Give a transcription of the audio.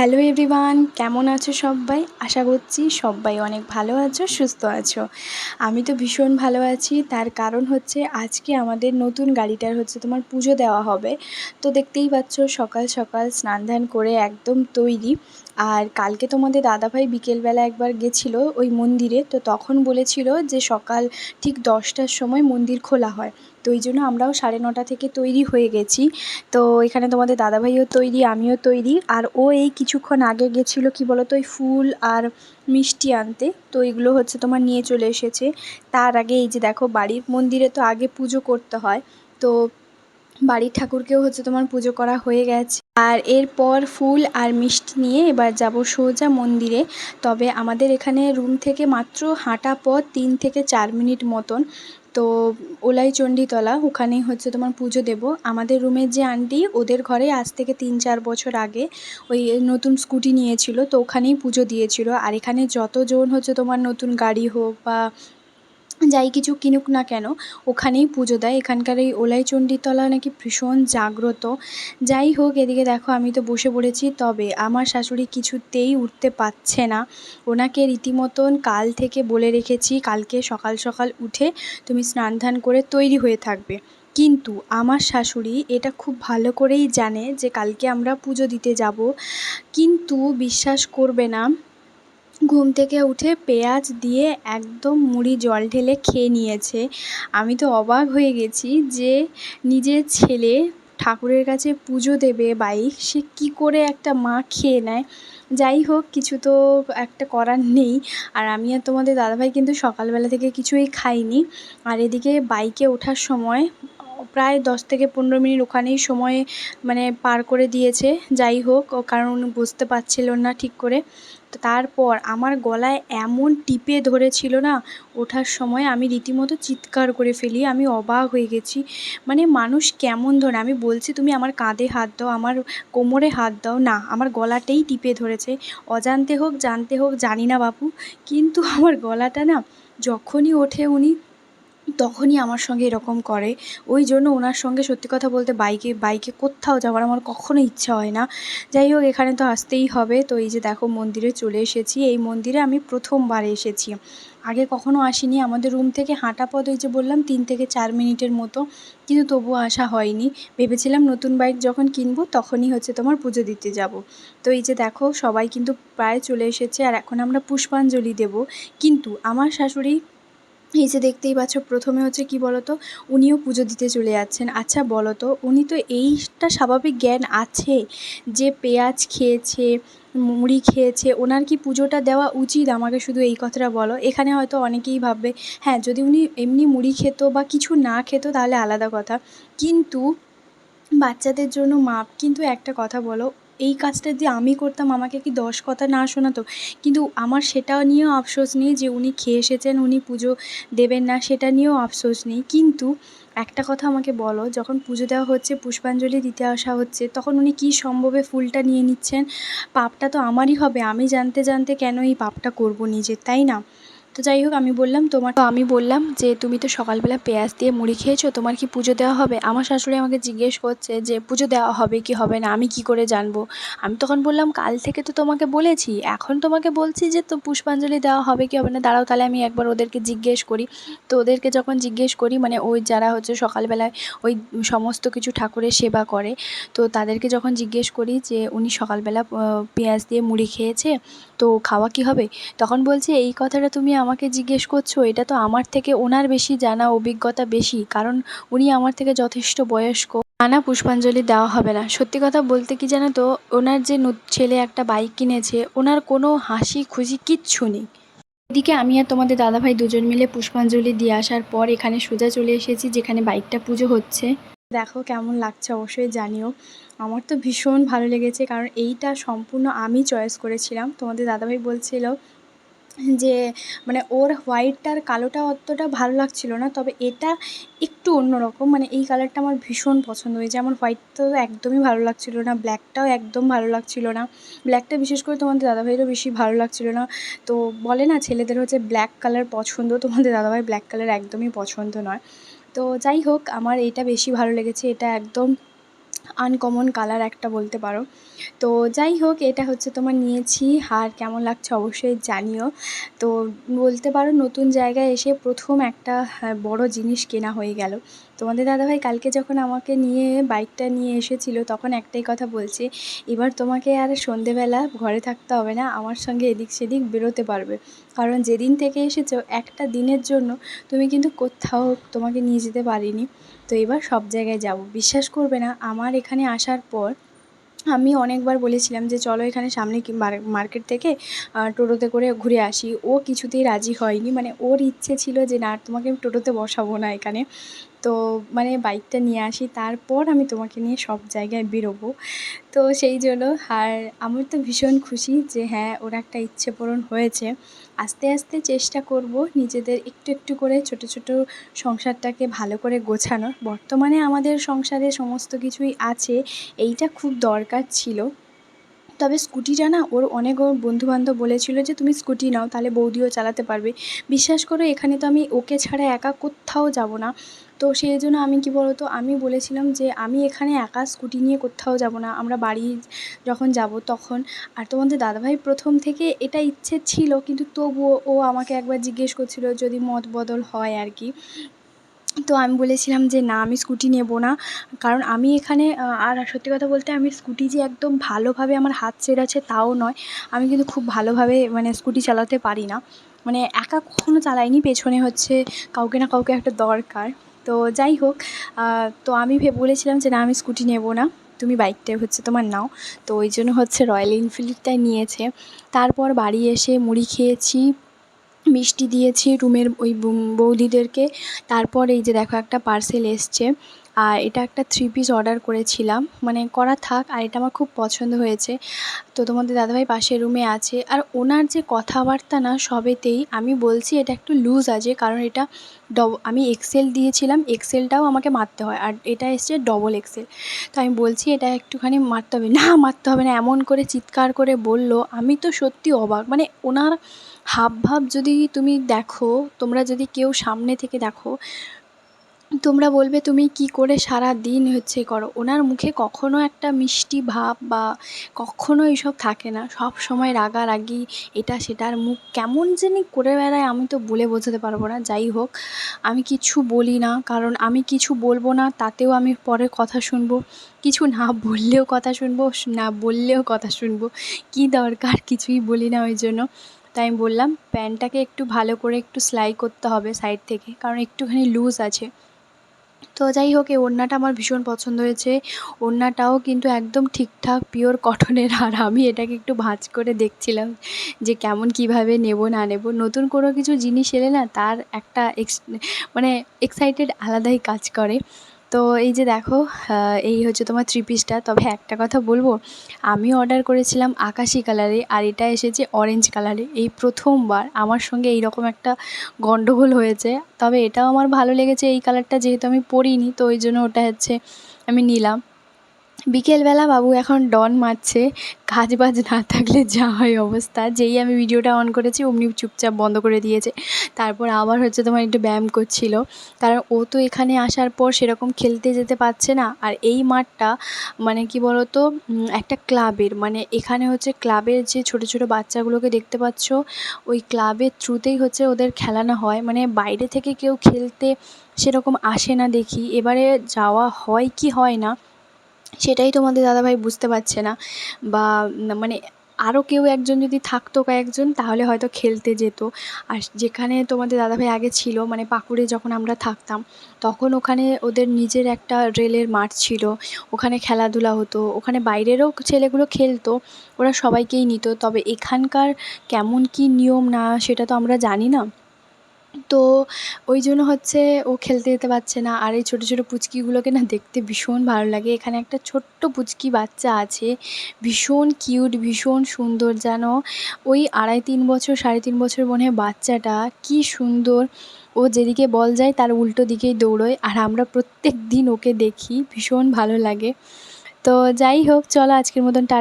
Hello everyone, কেমন আছো সবাই? আশা করছি সবাই অনেক ভালো আছো, সুস্থ আছো। আমি তো ভীষণ ভালো আছি। তার কারণ হচ্ছে আজকে আমাদের নতুন গাড়িটার হচ্ছে তোমার পুজো দেওয়া হবে। তো দেখতেই পাচ্ছ সকাল সকাল স্নান ধান করে একদম তৈরি। আর কালকে তোমাদের দাদাভাই বিকেলবেলা একবার গেছিল ওই মন্দিরে, তো তখন বলেছিল যে সকাল ঠিক দশটার সময় মন্দির খোলা হয়। তো ওই জন্য আমরাও সাড়ে নটা থেকে তৈরি হয়ে গেছি। তো এখানে তোমাদের দাদাভাইও তৈরি, আমিও তৈরি। আর ও এই কিছুক্ষণ আগে গেছিল কি বলো তো ওই ফুল আর মিষ্টি আনতে। তো এগুলো হচ্ছে তোমার নিয়ে চলে এসেছে। তার আগে এই যে দেখো, বাড়ির মন্দিরে তো আগে পুজো করতে হয়। তো বাড়ির ঠাকুরকেও হচ্ছে তোমার পুজো করা হয়ে গেছে। আর এরপর ফুল আর মিষ্টি নিয়ে এবার যাব সোজা মন্দিরে। তবে আমাদের এখানে রুম থেকে মাত্র হাঁটা পথ তিন থেকে চার মিনিট মতন। তো ওলাই চণ্ডীতলা, ওখানেই হচ্ছে তোমার পুজো দেবো। আমাদের রুমের যে আন্টি, ওদের ঘরে আজ থেকে তিন চার বছর আগে ওই নতুন স্কুটি নিয়েছিল, তো ওখানেই পুজো দিয়েছিল। আর এখানে যতজন হচ্ছে তোমার নতুন গাড়ি হোক বা যাই কিছু কিনুক না কেন, ওখানেই পুজো দেয়। এখানকার এই ওলাই চণ্ডীতলা নাকি ভীষণ জাগ্রত। যাই হোক, এদিকে দেখো, আমি তো বসে পড়েছি। তবে আমার শাশুড়ি কিছুতেই উঠতে পারছে না। ওনাকে রীতিমতন কাল থেকে বলে রেখেছি, কালকে সকাল সকাল উঠে তুমি স্নান ধান করে তৈরি হয়ে থাকবে। কিন্তু আমার শাশুড়ি এটা খুব ভালো করেই জানে যে কালকে আমরা পুজো দিতে যাব। কিন্তু বিশ্বাস করবে না ঘুম থেকে উঠে পেঁয়াজ দিয়ে একদম মুড়ি জল ঢেলে খেয়ে নিয়েছে। আমি তো অবাক হয়ে গেছি যে নিজের ছেলে ঠাকুরের কাছে পুজো দেবে বাইক, সে কী করে একটা মা খেয়ে নেয়? যাই হোক, কিছু তো একটা করার নেই। আর আমি আর তোমাদের দাদাভাই কিন্তু সকালবেলা থেকে কিছুই খাইনি। আর এদিকে বাইকে ওঠার সময় প্রায় দশ থেকে পনেরো মিনিট ওখানেই সময় মানে পার করে দিয়েছে, যাই হোক, ও কারণ বুঝতে পারছিল না ঠিক করে। তো তারপর আমার গলায় এমন টিপে ধরেছিল না, ওঠার সময় আমি রীতিমতো চিৎকার করে ফেলি, আমি অবাক হয়ে গেছি। মানে মানুষ কেমন ধরে, আমি বলছি, তুমি আমার কাঁধে হাত দাও, আমার কোমরে হাত দাও। না, আমার গলাটাই টিপে ধরেছে, অজান্তে হোক, জানতে হোক, জানি না বাপু। কিন্তু আমার গলাটা না, যখনই ওঠে উনি তখনই আমার সঙ্গে এরকম করে। ওই জন্য ওনার সঙ্গে সত্যি কথা বলতে বাইকে বাইকে কোথাও যাওয়ার আমার কখনো ইচ্ছা হয় না। যাই হোক, এখানে তো আসতেই হবে। তো এই যে দেখো, মন্দিরে চলে এসেছি। এই মন্দিরে আমি প্রথমবার এসেছি। আগে কখনো আসিনি। আমাদের রুম থেকে হাঁটা পথ ওই যে বললাম, তিন থেকে চার মিনিটের মতো। কিন্তু তবুও আসা হয়নি। ভেবেছিলাম নতুন বাইক যখন কিনবো, তখনই হচ্ছে তোমার পুজো দিতে যাব। তো এই যে দেখো, সবাই কিন্তু প্রায় চলে এসেছে। আর এখন আমরা পুষ্পাঞ্জলি দেব। কিন্তু আমার শাশুড়ি এই যে দেখতেই পাচ্ছ, প্রথমে হচ্ছে কি বলতো, উনিও পুজো দিতে চলে যাচ্ছেন। আচ্ছা বলো তো উনি তো এইটা স্বাভাবিক জ্ঞান আছে যে পেঁয়াজ খেয়েছে, মুড়ি খেয়েছে, ওনার কি পুজোটা দেওয়া উচিত? আমাকে শুধু এই কথাটা বলো। এখানে হয়তো অনেকেই ভাববে হ্যাঁ যদি উনি এমনি মুড়ি খেত বা কিছু না খেত তাহলে আলাদা কথা। কিন্তু বাচ্চাদের জন্য মাপ, কিন্তু একটা কথা বলো এই কাজটা যদি আমি করতাম, আমাকে কি দশ কথা না শোনাতো? কিন্তু আমার সেটা নিয়েও আফসোস নেই যে উনি খেয়ে এসেছেন, উনি পুজো দেবেন না, সেটা নিয়েও আফসোস নেই। কিন্তু একটা কথা আমাকে বলো, যখন পুজো দেওয়া হচ্ছে, পুষ্পাঞ্জলি দিতে আসা হচ্ছে, তখন উনি কী সম্ভবে ফুলটা নিয়ে নিচ্ছেন? পাপটা তো আমারই হবে। আমি জানতে জানতে কেন এই পাপটা করব নিজের তাই না? তো যাই হোক, আমি বললাম তোমার তো আমি বললাম যে, তুমি তো সকালবেলা পেঁয়াজ দিয়ে মুড়ি খেয়েছো, তোমার কি পুজো দেওয়া হবে? আমার শাশুড়ি আমাকে জিজ্ঞেস করছে যে, পুজো দেওয়া হবে কি হবে না? আমি কি করে জানব? আমি তখন বললাম, কাল থেকে তো তোমাকে বলেছি। এখন তোমাকে বলছি যে, তো পুষ্পাঞ্জলি দেওয়া হবে কি হবে না? দাঁড়াও, তাহলে আমি একবার ওদেরকে জিজ্ঞেস করি। তো ওদেরকে যখন জিজ্ঞেস করি মানে ওই যারা হচ্ছে সকালবেলায় ওই সমস্ত কিছু ঠাকুরের সেবা করে, তো তাদেরকে যখন জিজ্ঞেস করি যে, উনি সকালবেলা পেঁয়াজ দিয়ে মুড়ি খেয়েছে, তো খাওয়া কি হবে? তখন বলছে, এই কথাটা তুমি আমাকে জিজ্ঞেস করছ, এটা তো আমার থেকে ওনার বেশি, জানা অভিজ্ঞতা বেশি, কারণ উনি আমার থেকে যথেষ্ট বয়স্ক। না পুষ্পাঞ্জলি দেওয়া হবে না। সত্যি কথা বলতে কি জানো তো, ওনার যে ছেলে একটা বাইক কিনেছে, ওনার কোনো হাসি খুশি কিচ্ছু নেই। এদিকে আমি আর তোমাদের দাদাভাই দুজন মিলে পুষ্পাঞ্জলি দিয়ে আসার পর এখানে সোজা চলে এসেছি, যেখানে বাইকটা পুজো হচ্ছে। দেখো কেমন লাগছে, অবশ্যই জানিও। আমার তো ভীষণ ভালো লেগেছে, কারণ এইটা সম্পূর্ণ আমি চয়েস করেছিলাম। তোমাদের দাদাভাই বলছিল যে মানে ওর হোয়াইটটা আর কালোটা অতটা ভালো লাগছিল না, তবে এটা একটু অন্যরকম। মানে এই কালারটা আমার ভীষণ পছন্দ হয়েছে। আমার হোয়াইট তো একদমই ভালো লাগছিল না ব্ল্যাকটাও একদম ভালো লাগছিল না। ব্ল্যাকটা বিশেষ করে তোমাদের দাদাভাইয়েরও বেশি ভালো লাগছিল না। তো বলে না, ছেলেদের হচ্ছে ব্ল্যাক কালার পছন্দ, তোমাদের দাদাভাই ব্ল্যাক কালার একদমই পছন্দ নয়। তো যাই হোক, আমার এটা বেশি ভালো লেগেছে। এটা একদম আনকমন কালার একটা বলতে পারো। তো যাই হোক এটা হচ্ছে তোমার নিয়েছি। আর কেমন লাগছে অবশ্যই জানিও। তো বলতে পারো নতুন জায়গায় এসে প্রথম একটা হ্যাঁ, বড় জিনিস কেনা হয়ে গেল। তোমাদের দাদাভাই কালকে যখন আমাকে নিয়ে বাইকটা নিয়ে এসেছিল তখন একটাই কথা বলছে এবার তোমাকে আর সন্ধেবেলা ঘরে থাকতে হবে না আমার সঙ্গে এদিক সেদিক বেরোতে পারবে। কারণ যেদিন থেকে এসেছ একটা দিনের জন্য তুমি কিন্তু কোথাও তোমাকে নিয়ে যেতে পারিনি। তো এবার সব জায়গায় যাব। বিশ্বাস করবে না, আমার এখানে আসার পর আমি অনেকবার বলেছিলাম যে, চলো এখানে সামনে মার্কেট থেকে টোটোতে করে ঘুরে আসি। ও কিছুতেই রাজি হয়নি। মানে ওর ইচ্ছে ছিল যে, না, তোমাকে আমি টোটোতে বসাবো না এখানে। তো মানে বাইকটা নিয়ে আসি, তারপর আমি তোমাকে নিয়ে সব জায়গায় বেরোবো। তো সেই জন্য, আর আমার তো ভীষণ খুশি যে হ্যাঁ ওর একটা ইচ্ছে পূরণ হয়েছে। আস্তে আস্তে চেষ্টা করব নিজেদের একটু একটু করে ছোট ছোট সংসারটাকে ভালো করে গোছানোর। বর্তমানে আমাদের সংসারে সমস্ত কিছুই আছে, এইটা খুব দরকার ছিল। তবে স্কুটিটা না, ওর অনেক ওর বন্ধুবান্ধব বলেছিল যে, তুমি স্কুটি নাও, তাহলে বৌদিও চালাতে পারবে। বিশ্বাস করো, এখানে তো আমি ওকে ছাড়া একা কোথাও যাব না। তো সেই জন্য আমি কী বলো তো আমি বলেছিলাম যে, আমি এখানে একা স্কুটি নিয়ে কোথাও যাব না, আমরা বাড়ি যখন যাব তখন। আর তোমাদের দাদাভাই প্রথম থেকে এটা ইচ্ছে ছিল, কিন্তু তবুও ও আমাকে একবার জিজ্ঞেস করছিল যদি মত বদল হয় আর কি। তো আমি বলেছিলাম যে, না, আমি স্কুটি নেব না। কারণ আমি এখানে আর সত্যি কথা বলতে আমি স্কুটি যে একদম ভালোভাবে আমার হাত আছে তাও নয়। আমি কিন্তু খুব ভালোভাবে মানে স্কুটি চালাতে পারি না। মানে একা কখনো চালাইনি, পেছনে হচ্ছে কাউকে না কাউকে একটা দরকার। তো যাই হোক তো আমি বলেছিলাম যে, না, আমি স্কুটি নেব না। তুমি বাইকটাই হচ্ছে তোমার নাও। তো ওই জন্য হচ্ছে রয়্যাল এনফিল্ডটাই নিয়েছে। তারপর বাড়ি এসে মুড়ি খেয়েছি। মিষ্টি দিয়েছি রুমের ওই বৌদিদেরকে। তারপর এই যে দেখো একটা পার্সেল এসছে। আর এটা একটা থ্রি পিস অর্ডার করেছিলাম। মানে করা থাক, আর এটা আমার খুব পছন্দ হয়েছে। তো তোমাদের দাদাভাই পাশের রুমে আছে। আর ওনার যে কথাবার্তা না সবেতেই আমি বলছি, এটা একটু লুজ আছে। কারণ এটা ডব, আমি এক্সেল দিয়েছিলাম। এক্সেলটাও আমাকে মারতে হয়। আর এটা এসছে ডবল এক্সেল তো আমি বলছি, এটা একটুখানি মারতে হবে। না, মারতে হবে না। এমন করে চিৎকার করে বলল। আমি তো সত্যি অবাক। মানে ওনার হাব ভাব যদি তুমি দেখো, তোমরা যদি কেউ সামনে থেকে দেখো, তোমরা বলবে, তুমি কি করে সারা দিন হচ্ছে করো? ওনার মুখে কখনো একটা মিষ্টি ভাব বা কখনো এইসব থাকে না। সব সময় রাগারাগি, এটা সেটার মুখ কেমন জানি করে বেড়ায়, আমি তো বলে বোঝাতে পারব না। যাই হোক, আমি কিছু বলি না, কারণ আমি কিছু বলব না, তাতেও আমি পরে কথা শুনব। কিছু না বললেও কথা শুনব, না বললেও কথা শুনব। কী দরকার? কিছুই বলি না ওই জন্য। তাই আমি বললাম প্যান্টটাকে একটু ভালো করে একটু সেলাই করতে হবে সাইড থেকে, কারণ একটুখানি লুজ আছে। তো যাই হোক, এই ওড়নাটা আমার ভীষণ পছন্দ হয়েছে। ওড়নাটাও কিন্তু একদম ঠিকঠাক, পিওর কটনের, আর আমি এটাকে একটু ভাঁজ করে দেখছিলাম যে কেমন কীভাবে নেব, না নেব। নতুন কোনো কিছু জিনিস এলে না, তার একটা এক্স মানে এক্সাইটেড আলাদাই কাজ করে। তো এই যে দেখো এই হচ্ছে তোমার থ্রি পিসটা তবে একটা কথা বলব আমি অর্ডার করেছিলাম আকাশি কালারে আর এটা এসেছে অরেঞ্জ কালারে এই প্রথমবার আমার সঙ্গে এই রকম একটা গণ্ডগোল হয়েছে। তবে এটাও আমার ভালো লেগেছে, এই কালারটা যেহেতু আমি পরিনি, তো ওই জন্য ওটা হচ্ছে আমি নিলাম। বিকেলবেলা বাবু এখন ডন মারছে, কাজ বাজ না থাকলে যা হয় অবস্থা। যেই আমি ভিডিওটা অন করেছি, অমনি চুপচাপ বন্ধ করে দিয়েছে। তারপর আবার হচ্ছে তোমার একটু ব্যায়াম করছিল। কারণ ও তো এখানে আসার পর সেরকম খেলতে যেতে পারছে না। আর এই মাঠটা মানে কি বলতো একটা ক্লাবের। মানে এখানে হচ্ছে ক্লাবের যে ছোট ছোট বাচ্চাগুলোকে দেখতে পাচ্ছ, ওই ক্লাবের থ্রুতেই হচ্ছে ওদের খেলানো হয়। মানে বাইরে থেকে কেউ খেলতে সেরকম আসে না দেখি। এবারে যাওয়া হয় কি হয় না সেটাই তোমাদের দাদাভাই বুঝতে পারছে না। বা মানে আরও কেউ একজন যদি থাকতো কয়েকজন, তাহলে হয়তো খেলতে যেত। আর যেখানে তোমাদের দাদাভাই আগে ছিল মানে পাকুড়ে যখন আমরা থাকতাম, তখন ওখানে ওদের নিজের একটা রেলের মাঠ ছিল। ওখানে খেলাধুলা হতো। ওখানে বাইরেরও ছেলেগুলো খেলতো, ওরা সবাইকেই নিত। তবে এখানকার কেমন কী নিয়ম না, সেটা তো আমরা জানি না। তো ওই জন্য হচ্ছে ও খেলতে যেতে পারছে না। আর এই ছোটো ছোটো পুচকিগুলোকে না দেখতে ভীষণ ভালো লাগে। এখানে একটা ছোট্ট পুচকি বাচ্চা আছে। ভীষণ কিউট, ভীষণ সুন্দর যেন। ওই আড়াই তিন বছর, সাড়ে তিন বছর মনে হয় বাচ্চাটা। কী সুন্দর। ও যেদিকে বল যায় তার উল্টো দিকেই দৌড়োয়। আর আমরা প্রত্যেক দিন ওকে দেখি। ভীষণ ভালো লাগে। তো যাই হোক, চলো আজকের মতন টাটা